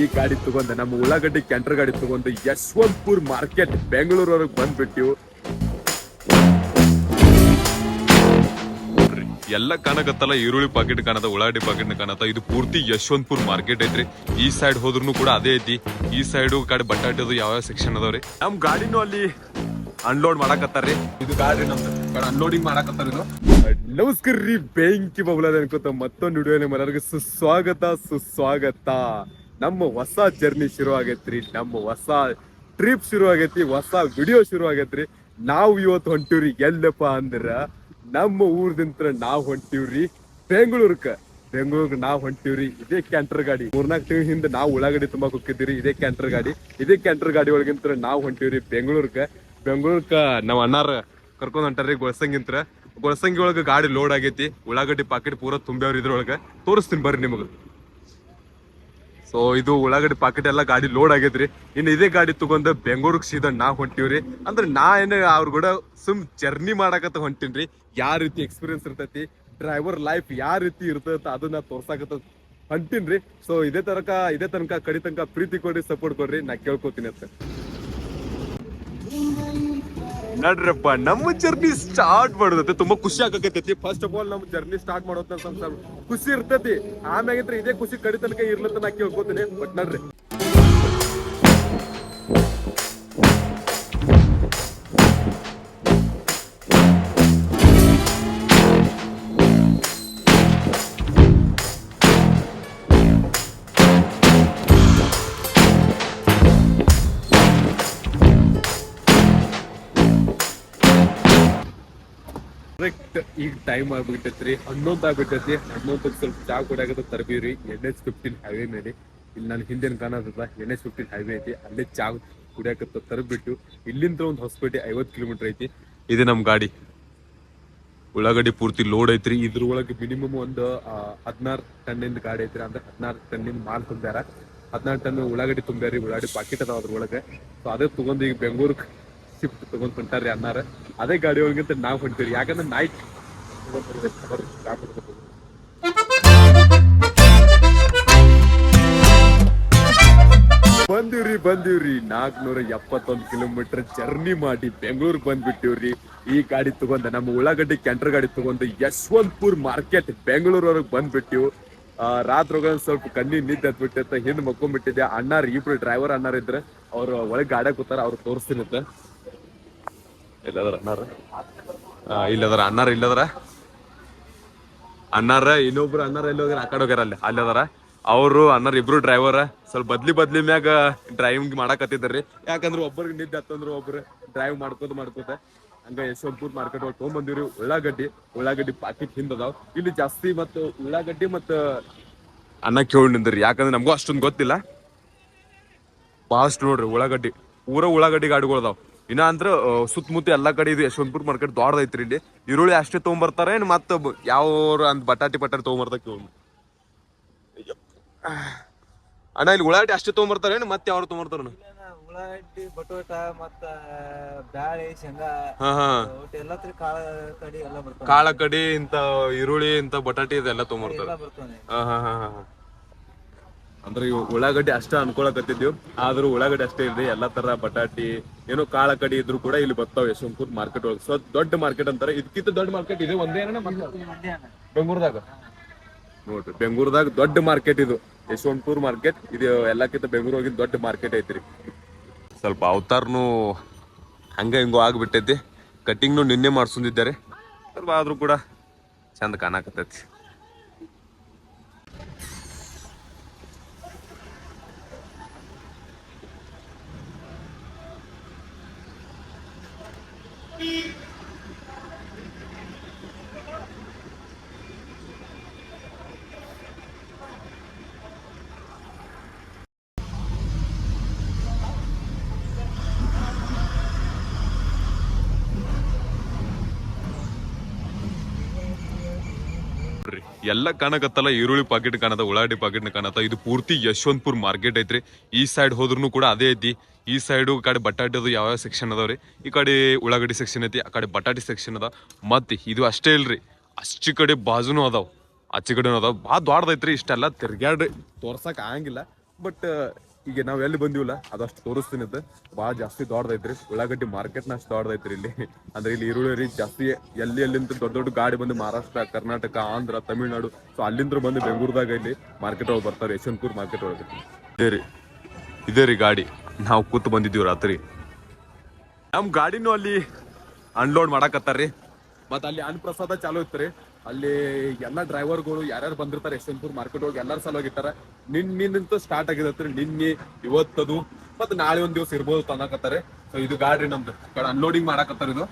ಈ ಗಾಡಿ ತಗೊಂಡ ನಮ್ಮ ಉಳ್ಳಾಗಡ್ಡಿ ಕ್ಯಾಂಟರ್ ಗಾಡಿ ತಗೊಂಡು ಯಶವಂತಪುರ್ ಮಾರ್ಕೆಟ್ ಬೆಂಗಳೂರು ಬಂದ್ಬಿಟ್ಟಿವು ಎಲ್ಲ ಕಾಣಕತ್ತಲ್ಲ ಈರುಳ್ಳಿ ಪಾಕೆಟ್ ಕಾಣತ್ತ ಉಳ್ಳಾಗಡ್ಡಿ ಪಾಕೆಟ್ ಕಾಣತ್ತ ಇದು ಪೂರ್ತಿ ಯಶವಂತಪುರ್ ಮಾರ್ಕೆಟ್ ಐತ್ರಿ. ಈ ಸೈಡ್ ಹೋದ್ರು ಕೂಡ ಅದೇ ಐತಿ. ಈ ಸೈಡ್ ಕಡೆ ಬಟಾಟದು ಯಾವ ಯಾವ ಸೆಕ್ಷನ್ ಅದಾವ್ರಿ? ನಮ್ ಗಾಡಿನೂ ಅಲ್ಲಿ ಅನ್ಲೋಡ್ ಮಾಡಾಕತ್ತಾರ್ರಿ. ಇದು ಗಾಡಿ ನಮ್ದು. ಅನ್ಲೋಡಿಂಗ್ ಮಾಡಕತ್ತಾರ ಇದು. ನಮಸ್ಕಾರ ರೀ ಬೆಂಕಿ ಬಬುಲಾದ ಅನ್ಕೋತ ಮತ್ತೊಂದು ವಿಡಿಯೋ ಮನೆಯವರಿಗೆ ಸುಸ್ವಾಗತ ಸುಸ್ವಾಗತ. ನಮ್ಮ ಹೊಸ ಜರ್ನಿ ಶುರು ಆಗೈತ್ರಿ, ನಮ್ಮ ಹೊಸ ಟ್ರಿಪ್ ಶುರು ಆಗೈತಿ ಹೊಸ ವಿಡಿಯೋ ಶುರು ಆಗೈತ್ರಿ. ನಾವು ಇವತ್ತು ಹೊಂಟಿವ್ರಿ, ಎಲ್ಲಪ್ಪ ಅಂದ್ರ ನಮ್ಮ ಊರ್ದಿಂತ್ರ ನಾವು ಹೊಂಟಿವ್ರಿ ಬೆಂಗಳೂರ್ಕ. ಬೆಂಗಳೂರ್ಗೆ ನಾವ್ ಹೊಂಟಿವ್ರಿ, ಇದೇ ಕ್ಯಾಂಟರ್ ಗಾಡಿ. ಮೂರ್ನಾಲ್ಕು ತಿಂಗಳ ಹಿಂದೆ ನಾವು ಉಳ್ಳಾಗಡ್ಡಿ ತುಂಬಾ ಕುಕ್ಕಿದ್ದೀರಿ ಇದೇ ಕ್ಯಾಂಟರ್ ಗಾಡಿ. ಇದೇ ಕ್ಯಾಂಟರ್ ಗಾಡಿ ಒಳಗಿಂತ್ರ ನಾವ್ ಹೊಂಟಿವ್ರಿ ಬೆಂಗಳೂರ್ಕ. ಬೆಂಗಳೂರ್ಕ ನಾವ್ ಅಣ್ಣಾರ ಕರ್ಕೊಂಡ್ ಹೊಂಟಾರ್ರಿ ಗೊಳಸಂಗಿಂತ್ರ. ಗೊಳಸಂಗಿ ಒಳಗ ಗಾಡಿ ಲೋಡ್ ಆಗೈತಿ, ಉಳ್ಳಾಗಡ್ಡಿ ಪಾಕೆಟ್ ಪೂರ ತುಂಬ್ಯಾವ್ರಿ ಇದ್ರೊಳಗ. ತೋರಿಸ್ತೀನಿ ಬರ್ರಿ ನಿಮಗ. ಸೊ ಇದು ಉಳ್ಳಾಗಡ್ಡಿ ಪಾಕೆಟ್ ಎಲ್ಲ ಗಾಡಿ ಲೋಡ್ ಆಗೈತ್ರಿ ಇನ್ನು ಇದೇ ಗಾಡಿ ತಗೊಂಡ್ ಬೆಂಗಳೂರಿಗೆ ಸೀದಾ ನಾ ಹೊಂಟಿವ್ರಿ. ಅಂದ್ರೆ ನಾ ಏನ ಅವ್ರ ಕೂಡ ಸುಮ್ ಜರ್ನಿ ಮಾಡಾಕತ್ತ ಹೊಂಟಿನ್ರಿ. ಯಾವ ರೀತಿ ಎಕ್ಸ್ಪೀರಿಯನ್ಸ್ ಇರ್ತೈತಿ ಡ್ರೈವರ್ ಲೈಫ್ ಯಾವ ರೀತಿ ಇರ್ತೈತ ಅದನ್ನ ತೋರ್ಸಾಕತ್ತ ಹೊಂಟಿನ್ರಿ. ಸೊ ಇದೇ ತನಕ ಇದೇ ತನಕ, ಕಡಿ ತನಕ ಪ್ರೀತಿ ಕೊಡ್ರಿ ಸಪೋರ್ಟ್ ಕೊಡ್ರಿ, ನಾ ಕೇಳ್ಕೊತೀನಿ ಅಂತ. ನಡ್ರಪ್ಪ, ನಮ್ಮ ಜರ್ನಿ ಸ್ಟಾರ್ಟ್ ಮಾಡೋದತ್ತೆ ತುಂಬಾ ಖುಷಿ ಆಗಕತ್ತೈತಿ. ಫಸ್ಟ್ ಆಫ್ ಆಲ್ ನಮ್ಮ ಜರ್ನಿ ಸ್ಟಾರ್ಟ್ ಮಾಡೋದ್ ಖುಷಿ ಇರ್ತೈತಿ. ಆಮ್ಯಾಗಿದ್ರೆ ಇದೇ ಖುಷಿ ಕಡಿತನಕ ಇರ್ಲತ್ತ ನಾ ಕೇಳ್ಕೊತೀನಿ. ಬಟ್ ನಡ್ರಿ. ಕರೆಕ್ಟ್ ಈಗ ಟೈಮ್ ಆಗ್ಬಿಟ್ಟೈತ್ರಿ. ಹನ್ನೊಂದು ಆಗ್ಬಿಟ್ಟೈತಿ ಹನ್ನೊಂದಕ್ಕೆ ಸ್ವಲ್ಪ ಚಾ ಕುಡಿಯಾಗದ ತರ್ಬೀವ್ರಿ. ಎನ್ ಎಚ್ ಫಿಫ್ಟೀನ್ ಹೈವೇ ಮೇಲೆ. ಇಲ್ಲಿ ನಾನು ಹಿಂದಿನ ಕಾಣದ ಎನ್ ಎಚ್ ಫಿಫ್ಟೀನ್ ಹೈವೇ ಐತಿ. ಅಲ್ಲೇ ಚಾ ಕುಡಿಯಾಕತ್ತ ತರಬಿಟ್ಟು ಇಲ್ಲಿಂದ ಒಂದು ಹೊಸಪೇಟೆ ಐವತ್ತು ಕಿಲೋಮೀಟರ್ ಐತಿ. ಇದು ನಮ್ ಗಾಡಿ. ಉಳ್ಳಾಗಡ್ಡಿ ಪೂರ್ತಿ ಲೋಡ್ ಐತ್ರಿ. ಇದ್ರೊಳಗೆ ಮಿನಿಮಮ್ ಒಂದು ಹದಿನಾರು ಟನ್ನಿಂದ ಗಾಡಿ ಐತ್ರಿ. ಅಂದ್ರೆ ಹದಿನಾರು ಟನ್ನಿಂದ ಮಾಲ್ ತುಂಬ್ಯಾರ. ಹದಿನಾರು ಟನ್ ಉಳ್ಳಾಗಡ್ಡಿ ತುಂಬ್ಯಾರಿ. ಉಳ್ಳಾಗಡ್ಡಿ ಪಾಕೆಟ್ ಅದಾವ ಅದ್ರೊಳಗೆ. ಸೊ ಅದೇ ತಗೊಂಡು ಈಗ ಬೆಂಗಳೂರಿಗೆ ಶಿಫ್ಟ್ ತಗೊಂಡ್ ಹೊಂಟಾರ್ರಿ ಅನ್ನಾರ. ಅದೇ ಗಾಡಿ ಒಳಗಿಂತ ನಾವು ಹೊಂಟೀವಿ ಯಾಕಂದ್ರೆ ನೈಟ್ ಬಂದಿವ್ರಿ ಬಂದಿವ್ರಿ. ನಾಲ್ಕನೂರ ಎಪ್ಪತ್ತೊಂದು ಕಿಲೋಮೀಟರ್ ಜರ್ನಿ ಮಾಡಿ ಬೆಂಗಳೂರು ಬಂದ್ಬಿಟ್ಟಿವ್ರಿ. ಈ ಗಾಡಿ ತಗೊಂಡ, ನಮ್ಮ ಉಳ್ಳಾಗಡ್ಡಿ ಕೆಂಟರ್ ಗಾಡಿ ತಗೊಂಡು ಯಶವಂತಪುರ್ ಮಾರ್ಕೆಟ್ ಬೆಂಗಳೂರವರೆಗೆ ಬಂದ್ಬಿಟ್ಟಿವು. ರಾತ್ರಿ ಹೋಗೋದ್ ಸ್ವಲ್ಪ ಕಣ್ಣಿ ನಿದ್ದೆ ಹತ್ಬಿಟ್ಟಿತ್ತ ಹಿಂದ್ ಮಕ್ಕೊಂಡ್ಬಿಟ್ಟಿದ್ದೆ. ಅಣ್ಣಾರ್, ಇಬ್ರು ಡ್ರೈವರ್ ಅಣ್ಣಾರ್ ಇದ್ರೆ ಅವ್ರು ಒಳಗೆ ಗಾಡಿ ಕೂತಾರ, ಅವ್ರು ತೋರಿಸ್ತಿರುತ್ತೆ ಎಲ್ಲದರ ಅಣ್ಣಾರ? ಇಲ್ಲದರ ಅಣ್ಣಾರ ಇಲ್ಲದರ? ಅಣ್ಣಾರ, ಇನ್ನೊಬ್ರು ಅಣ್ಣಾರ ಎಲ್ಲಿ ಹೋಗ್ಯಾರ? ಆ ಕಡೆ ಹೋಗ್ಯಾರ ಅಲ್ಲಿ ಅಲ್ಲಿ ಅವರು, ಅಣ್ಣಾರ ಇಬ್ರು ಡ್ರೈವರ್ ಸ್ವಲ್ಪ ಬದ್ಲಿ ಬದ್ಲಿ ಮ್ಯಾಗ ಡ್ರೈವಿಂಗ್ ಮಾಡಾಕತ್ತಿದ್ರಿ. ಯಾಕಂದ್ರೆ ಒಬ್ಬರಿಗೆ ನಿದ್ದೆ ಹತ್ತಂದ್ರೆ ಒಬ್ರು ಡ್ರೈವ್ ಮಾಡ್ಕೋತ ಮಾಡ್ಕೋತ ಹಂಗ ಯಶವಂತಪುರ್ ಮಾರ್ಕೆಟ್ ಒಳಗೆ ತೊಗೊಂಬಂದಿವ್ರಿ. ಉಳ್ಳಾಗಡ್ಡಿ ಉಳ್ಳಾಗಡ್ಡಿ ಪಾಕಿಟ್ ಹಿಂದ ಅದಾವ. ಇಲ್ಲಿ ಜಾಸ್ತಿ ಮತ್ತು ಉಳ್ಳಾಗಡ್ಡಿ ಮತ್ತ ಅನ್ನ ಕೇಳಿ ಯಾಕಂದ್ರೆ ನಮಗೂ ಅಷ್ಟೊಂದು ಗೊತ್ತಿಲ್ಲ. ಬಹಳಷ್ಟು ನೋಡ್ರಿ, ಉಳ್ಳಾಗಡ್ಡಿ. ಊರ ಉಳ್ಳಾಗಡ್ಡಿ ಗಾಡಿಗಳದಾವ್ ಇನ್ನ ಅಂದ್ರ ಸುತ್ತಮುತ್ತ ಎಲ್ಲಾ ಕಡೆ ಇದು ಯಶವಂತಪುರ ಮಾರ್ಕೆಟ್ ದೊಡ್ಡದೈತ್ರಿ ಇಲ್ಲಿ. ಈರುಳ್ಳಿ ಅಷ್ಟೇ ತಗೊಂಬರ್ತಾರ ಏನ್ ಮತ್ತ ಯಾವ ಅಂದ್ ಬಟಾಟಿ ಬಟಾಟಿ ತೊಗೊಂಬರ್ತಾರ ಕೇಳಿ ಅಣ್ಣ ಇಲ್ಲಿ ಉಳ್ಳಾಗಡ್ಡಿ ಅಷ್ಟೇ ತೊಗೊಂಬರ್ತಾರ ಏನ್ ಮತ್ತೆ ಯಾವ್ರು ತೊಗೊಂಬರ್ತಾರ ಉಳ್ಳಾಗಡ್ಡಿ ಬಟೋಟ ಮತ್ತ ಬ್ಯಾಳಿ ಶೇಂಗಾ ಹಾ ಹಾ. ಎಲ್ಲ ಕಾಳ ಕಡಿ ಎಲ್ಲ ಬರ್ತಾವ. ಕಾಳ ಕಡಿ ಇಂತ ಈರುಳ್ಳಿ ಇಂತ ಬಟಾಟಿ ಇದೆಲ್ಲ ತೊಗೊಂಬರ್ತಾರ ಎಲ್ಲ ಬರ್ತಾನೆ ಹಾ ಹಾ ಹಾ ಹಾ ಅಂದ್ರೆ ಇವು ಉಳ್ಳಾಗಡ್ಡಿ ಅಷ್ಟ ಅನ್ಕೊಳಕತ್ತಿದ್ವಿ. ಆದ್ರೂ ಉಳ್ಳಾಗಡ್ಡಿ ಅಷ್ಟೇ ಇಲ್ರಿ ಎಲ್ಲಾ ತರ ಬಟಾಟಿ ಏನೋ ಕಾಳ ಕಡಿ ಇದ್ರು ಕೂಡ ಇಲ್ಲಿ ಬರ್ತಾವ ಯಶವಂತಪುರ್ ಮಾರ್ಕೆಟ್ ಒಳಗೆ. ಸೊ ದೊಡ್ಡ ಮಾರ್ಕೆಟ್ ಅಂತಾರೆ. ಇದಕ್ಕಿಂತ ದೊಡ್ಡ ಮಾರ್ಕೆಟ್ ಇದೆ ಒಂದೇ ಬೆಂಗಳೂರದಾಗ? ನೋಡ್ರಿ ಬೆಂಗಳೂರದಾಗ ದೊಡ್ಡ ಮಾರ್ಕೆಟ್ ಇದು. ಯಶವಂತಪುರ್ ಮಾರ್ಕೆಟ್ ಇದು ಎಲ್ಲಕ್ಕಿಂತ ಬೆಂಗಳೂರು ಹೋಗಿದ್ ದೊಡ್ಡ ಮಾರ್ಕೆಟ್ ಐತ್ರಿ. ಸ್ವಲ್ಪ ಅವತಾರ್ನು ಹಂಗ ಹಿಂಗೋ ಆಗ್ಬಿಟ್ಟೈತಿ. ಕಟಿಂಗ್ನು ನಿನ್ನೆ ಮಾಡ್ಸೊಂದಿದ್ದಾರೆ ಸ್ವಲ್ಪ ಆದ್ರೂ ಕೂಡ ಚಂದ ಕಾಣಕತ್ತೈತಿ ನೋಡ್ರಿ ಎಲ್ಲ ಕಾಣಕತ್ತಲ್ಲ, ಈರುಳ್ಳಿ ಪಾಕೆಟ್ ಕಾಣತ್ತ, ಉಳ್ಳಾಗಡ್ಡಿ ಪಾಕೆಟ್ ಕಾಣತ್ತ, ಇದು ಪೂರ್ತಿ ಯಶವಂತಪುರ್ ಮಾರ್ಕೆಟ್ ಐತ್ರಿ. ಈ ಸೈಡ್ ಹೋದ್ರೂ ಕೂಡ ಅದೇ ಐತಿ. ಈ ಸೈಡು ಕಡೆ ಬಟಾಟೆದು ಯಾವ ಸೆಕ್ಷನ್ ಅದಾವ್ರಿ? ಈ ಕಡೆ ಉಳ್ಳಾಗಡ್ಡಿ ಸೆಕ್ಷನ್ ಐತಿ, ಆ ಕಡೆ ಬಟಾಟಿ ಸೆಕ್ಷನ್ ಅದ ಮತ್ತೆ ಇದು ಅಷ್ಟೇ ಇಲ್ರಿ, ಅಚ್ಚಿ ಕಡೆ ಬಾಜುನೂ ಅದಾವ. ಆಚೆ ಕಡೆನೂ ಅದಾವ. ಭಾಳ ದೊಡ್ಡದೈತ್ರಿ ಇಷ್ಟೆಲ್ಲ ತಿರ್ಗ್ಯಾಡ್ರಿ. ತೋರ್ಸಕ್ ಆಗಂಗಿಲ್ಲ ಬಟ್ ಈಗ ನಾವ್ ಎಲ್ಲಿ ಬಂದಿವಲ್ಲ, ಅದಷ್ಟು ತೋರಿಸ್ತೀನಿ ಅಂತ ಭಾಳ ಜಾಸ್ತಿ ದೊಡ್ಡದೈತ್ರಿ ಉಳ್ಳಾಗಡ್ಡಿ ಮಾರ್ಕೆಟ್ ಅಷ್ಟು ದೊಡ್ಡದೈತ್ರಿ ಇಲ್ಲಿ. ಅಂದ್ರೆ ಇಲ್ಲಿ ಈರುಳ್ಳಿ ಜಾಸ್ತಿ ಎಲ್ಲಿ ಎಲ್ಲಿಂದ ದೊಡ್ಡ ದೊಡ್ಡ ಗಾಡಿ ಬಂದು ಮಹಾರಾಷ್ಟ್ರ, ಕರ್ನಾಟಕ, ಆಂಧ್ರ, ತಮಿಳ್ನಾಡು ಸೊ ಅಲ್ಲಿಂದ್ರ ಬಂದು ಬೆಂಗಳೂರದಾಗ ಇಲ್ಲಿ ಮಾರ್ಕೆಟ್ ಒಳಗೆ ಬರ್ತಾರೆ, ಯಶವಂತಪುರ್ ಮಾರ್ಕೆಟ್ ಒಳಗೆ. ಇದೇ ರೀ. ಇದೇ ರೀ ಗಾಡಿ. ನಾವು ಕೂತು ಬಂದಿದ್ದೀವಿ ರಾತ್ರಿ. ನಮ್ ಗಾಡಿನೂ ಅಲ್ಲಿ ಅನ್ಲೋಡ್ ಮಾಡಾಕತ್ತಾರ್ರಿ. ಮತ್ತ ಅಲ್ಲಿ ಅನ್ನಪ್ರಸಾದ ಚಾಲೂ ಇತ್ರಿ ಅಲ್ಲಿ ಎಲ್ಲಾ ಡ್ರೈವರ್ಗಳು ಯಾರ್ಯಾರು ಬಂದಿರ್ತಾರೆ ಯಶವಂತಪುರ ಮಾರ್ಕೆಟ್ ಒಳಗೆ ಎಲ್ಲಾರು ಸಲುವಾಗಿರ್ತಾರೆ. ನಿನ್ನಿಂತ ಸ್ಟಾರ್ಟ್ ಆಗಿದತ್ರಿ ನಿನ್ನೆ, ಇವತ್ತದು, ಮತ್ತೆ ನಾಳೆ ಒಂದ್ ದಿವಸ ಇರ್ಬೋದು ತನ್ನಕತ್ತಾರೆ ಸೊ ಇದು ಗಾಡ್ರಿ ನಮ್ದು. ಅನ್ಲೋಡಿಂಗ್ ಮಾಡಾಕತ್ತಾರ ಇದು.